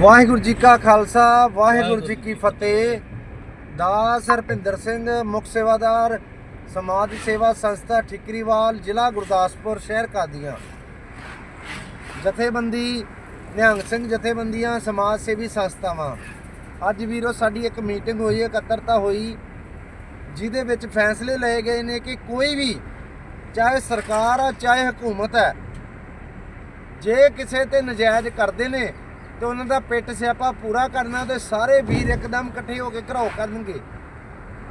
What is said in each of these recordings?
ਵਾਹਿਗੁਰੂ ਜੀ ਕਾ ਖਾਲਸਾ ਵਾਹਿਗੁਰੂ ਜੀ ਕੀ ਫਤਿਹ। ਦਾਸ ਹਰਪਿੰਦਰ ਸਿੰਘ ਮੁੱਖ ਸੇਵਾਦਾਰ ਸਮਾਜ ਸੇਵਾ ਸੰਸਥਾ ਠਿਕਰੀਵਾਲ ਜ਼ਿਲ੍ਹਾ ਗੁਰਦਾਸਪੁਰ ਸ਼ਹਿਰ ਕਾਦੀਆਂ। ਜਥੇਬੰਦੀ ਨਿਹੰਗ ਸਿੰਘ ਜਥੇਬੰਦੀਆਂ ਸਮਾਜ ਸੇਵੀ ਸੰਸਥਾਵਾਂ। ਅੱਜ ਵੀਰੋ ਸਾਡੀ ਇੱਕ ਮੀਟਿੰਗ ਹੋਈ ਇਕੱਤਰਤਾ ਹੋਈ ਜਿਹਦੇ ਵਿੱਚ ਫੈਸਲੇ ਲਏ ਗਏ ਨੇ ਕਿ ਕੋਈ ਵੀ ਚਾਹੇ ਸਰਕਾਰ ਆ ਚਾਹੇ ਹਕੂਮਤ ਹੈ ਜੇ ਕਿਸੇ ਤੇ ਨਜਾਇਜ਼ ਕਰਦੇ ਨੇ ਤੇ ਉਹਨਾਂ ਦਾ ਪਿੱਟ ਸਿਆਪਾ ਪੂਰਾ ਕਰਨਾ ਤੇ ਸਾਰੇ ਵੀਰ ਇੱਕਦਮ ਇਕੱਠੇ ਹੋ ਕੇ ਘਰਾਓ ਕਰਨਗੇ।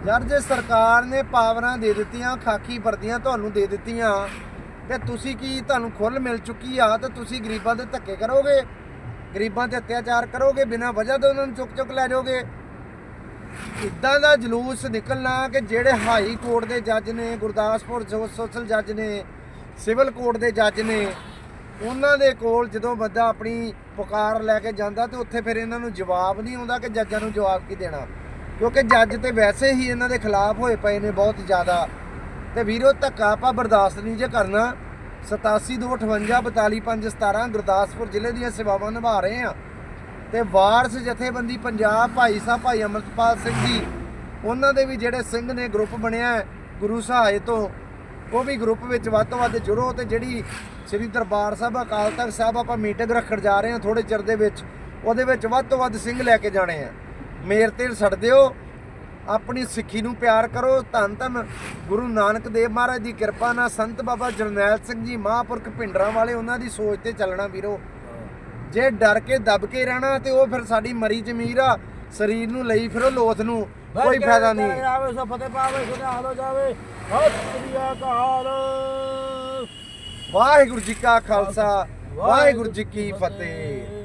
ਯਾਰ, ਜੇ ਸਰਕਾਰ ਨੇ ਪਾਵਰਾਂ ਦੇ ਦਿੱਤੀਆਂ, ਖਾਕੀ ਵਰਦੀਆਂ ਤੁਹਾਨੂੰ ਦੇ ਦਿੱਤੀਆਂ, ਤੇ ਤੁਸੀਂ ਕੀ ਤੁਹਾਨੂੰ ਖੁੱਲ ਮਿਲ ਚੁੱਕੀ ਆ ਤੇ ਤੁਸੀਂ ਗਰੀਬਾਂ ਦੇ ਧੱਕੇ ਕਰੋਗੇ? ਗਰੀਬਾਂ ਤੇ ਅਤਿਆਚਾਰ ਕਰੋਗੇ, ਬਿਨਾਂ ਵਜ੍ਹਾ ਤੋਂ ਉਹਨਾਂ ਨੂੰ ਚੁੱਕ ਚੁੱਕ ਲੈ ਜਾਓਗੇ? ਇਦਾਂ ਦਾ ਜਲੂਸ ਨਿਕਲਣਾ ਕਿ ਜਿਹੜੇ ਹਾਈ ਕੋਰਟ ਦੇ ਜੱਜ ਨੇ, ਗੁਰਦਾਸਪੁਰ ਜੋ ਸੋਸ਼ਲ ਜੱਜ ਨੇ, ਸਿਵਲ ਕੋਰਟ ਦੇ ਜੱਜ ਨੇ, ਉਹਨਾਂ ਦੇ ਕੋਲ ਜਦੋਂ ਬੰਦਾ ਆਪਣੀ ਪੁਕਾਰ ਲੈ ਕੇ ਜਾਂਦਾ ਤੇ ਉੱਥੇ ਫਿਰ ਇਹਨਾਂ ਨੂੰ ਜਵਾਬ ਨਹੀਂ ਆਉਂਦਾ ਕਿ ਜੱਜਾਂ ਨੂੰ ਜਵਾਬ ਕੀ ਦੇਣਾ। ਕਿਉਂਕਿ ਜੱਜ ਤੇ ਵੈਸੇ ਹੀ ਇਹਨਾਂ ਦੇ ਖਿਲਾਫ ਹੋਏ ਪਏ ਨੇ ਬਹੁਤ ਜ਼ਿਆਦਾ। ਤੇ ਵੀਰੋ, ਧੱਕਾ ਆਪਾਂ ਬਰਦਾਸ਼ਤ ਨਹੀਂ ਜੇ ਕਰਨਾ। 8728 42517 ਗੁਰਦਾਸਪੁਰ ਜ਼ਿਲ੍ਹੇ ਦੀਆਂ ਸੇਵਾਵਾਂ ਨਿਭਾ ਰਹੇ ਆ ਤੇ ਵਾਰਸ ਜਥੇਬੰਦੀ ਪੰਜਾਬ ਭਾਈ ਸਾਹਿਬ, ਭਾਈ ਅਮਰਤਪਾਲ ਸਿੰਘ ਜੀ, ਉਹਨਾਂ ਦੇ ਵੀ ਜਿਹੜੇ ਸਿੰਘ ਨੇ ਗਰੁੱਪ ਬਣਿਆ ਗੁਰੂ ਸਹਾਇ ਤੋਂ ਉਹ ਵੀ ਗਰੁੱਪ ਵਿੱਚ ਵੱਧ ਤੋਂ ਵੱਧ ਜੁੜੋ ਤੇ ਜਿਹੜੀ ਸ੍ਰੀ ਦਰਬਾਰ ਸਾਹਿਬ ਅਕਾਲ ਤਖਤ ਸਾਹਿਬ ਆਪਾਂ ਮੀਟਿੰਗ ਰੱਖਣ ਜਾ ਰਹੇ ਹਾਂ ਥੋੜੇ ਚਿਰ ਦੇ ਵਿੱਚ ਉਹਦੇ ਵਿੱਚ ਵੱਧ ਤੋਂ ਵੱਧ ਸਿੰਘ ਲੈ ਕੇ ਜਾਣੇ ਆ। ਮੇਰ ਤੇ ਛੱਡ ਦਿਓ ਆਪਣੀ ਸਿੱਖੀ ਨੂੰ ਪਿਆਰ ਕਰੋ ਧੰਨ ਧੰਨ ਗੁਰੂ ਨਾਨਕ ਦੇਵ ਮਹਾਰਾਜ ਦੀ ਕਿਰਪਾ ਨਾਲ ਸੰਤ ਬਾਬਾ ਜਰਨੈਲ ਸਿੰਘ ਜੀ ਮਹਾਂਪੁਰਖ ਭਿੰਡਰਾਂ ਵਾਲੇ ਉਹਨਾਂ ਦੀ ਸੋਚ ਤੇ ਚੱਲਣਾ ਵੀਰੋ। ਜੇ ਡਰ ਕੇ ਦਬ ਕੇ ਰਹਿਣਾ ਤੇ ਉਹ ਫਿਰ ਸਾਡੀ ਮਰੀ ਜ਼ਮੀਰ ਆ ਸਰੀਰ ਨੂੰ ਲਈ ਫਿਰੋ ਲੋਥ ਨੂੰ ਕੋਈ ਫਾਇਦਾ ਨਹੀਂ। ਆਵੇ ਸੋ ਫਤਿਹ ਪਾਵੇ ਸੋ ਹਾਲੋ ਜਾਵੇ। ਸਤਿ ਸ੍ਰੀ ਅਕਾਲ। ਵਾਹਿਗੁਰੂ ਜੀ ਕਾ ਖਾਲਸਾ ਵਾਹਿਗੁਰੂ ਜੀ ਕੀ ਫਤਿਹ।